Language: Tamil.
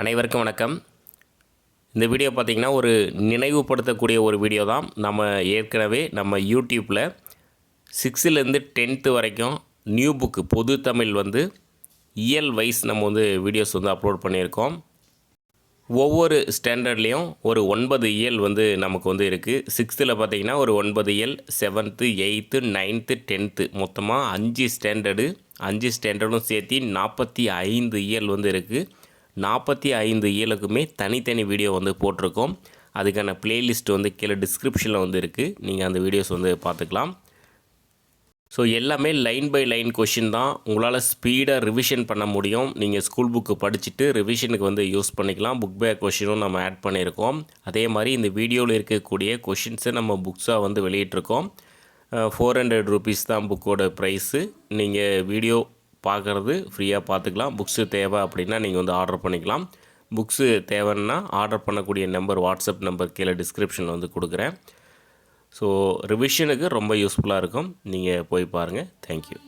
அனைவருக்கும் வணக்கம். இந்த வீடியோ பார்த்திங்கன்னா ஒரு நினைவுபடுத்தக்கூடிய ஒரு வீடியோ தான். நம்ம ஏற்கனவே நம்ம யூடியூப்பில் சிக்ஸ்த்துலேருந்து டென்த்து வரைக்கும் நியூ புக்கு பொது தமிழ் வந்து இயல் வைஸ் நம்ம வந்து வீடியோஸ் வந்து அப்லோட் பண்ணியிருக்கோம். ஒவ்வொரு ஸ்டாண்டர்ட்லேயும் ஒரு ஒன்பது இயல் வந்து நமக்கு வந்து இருக்குது சிக்ஸ்த்தில் பார்த்தீங்கன்னா ஒரு ஒன்பது இயல் செவன்த்து எயித்து நைன்த்து டென்த்து. மொத்தமாக அஞ்சு ஸ்டாண்டர்டு அஞ்சு ஸ்டாண்டர்டும் சேர்த்து நாற்பத்தி ஐந்து இயல் வந்து இருக்குது நாற்பத்தி ஐந்து இயலுக்குமே தனித்தனி வீடியோ வந்து போட்டிருக்கோம். அதுக்கான பிளேலிஸ்ட் வந்து கீழே டிஸ்கிரிப்ஷனில் வந்து இருக்குது நீங்கள் அந்த வீடியோஸ் வந்து பார்த்துக்கலாம். ஸோ எல்லாமே லைன் பை லைன் கொஷின் தான். உங்களால் ஸ்பீடாக ரிவிஷன் பண்ண முடியும். நீங்கள் ஸ்கூல் புக்கு படிச்சுட்டு ரிவிஷனுக்கு வந்து யூஸ் பண்ணிக்கலாம். புக் பேக் கொஷினும் நம்ம ஆட் பண்ணியிருக்கோம். அதே மாதிரி இந்த வீடியோவில் இருக்கக்கூடிய கொஷின்ஸை நம்ம புக்ஸாக வந்து வெளியிட்ருக்கோம் ஃபோர் ஹண்ட்ரட் ருபீஸ் தான் புக்கோட ப்ரைஸு நீங்கள் வீடியோ பார்க்குறது ஃப்ரீயாக பார்த்துக்கலாம். புக்ஸு தேவை அப்படின்னா நீங்கள் வந்து ஆர்டர் பண்ணிக்கலாம். புக்ஸு தேவைன்னா ஆர்டர் பண்ணக்கூடிய நம்பர் வாட்ஸ்அப் நம்பர் கீழே டிஸ்கிரிப்ஷனில் வந்து கொடுக்குறேன். ஸோ ரிவிஷனுக்கு ரொம்ப யூஸ்ஃபுல்லாக இருக்கும். நீங்கள் போய் பாருங்கள் தேங்க்யூ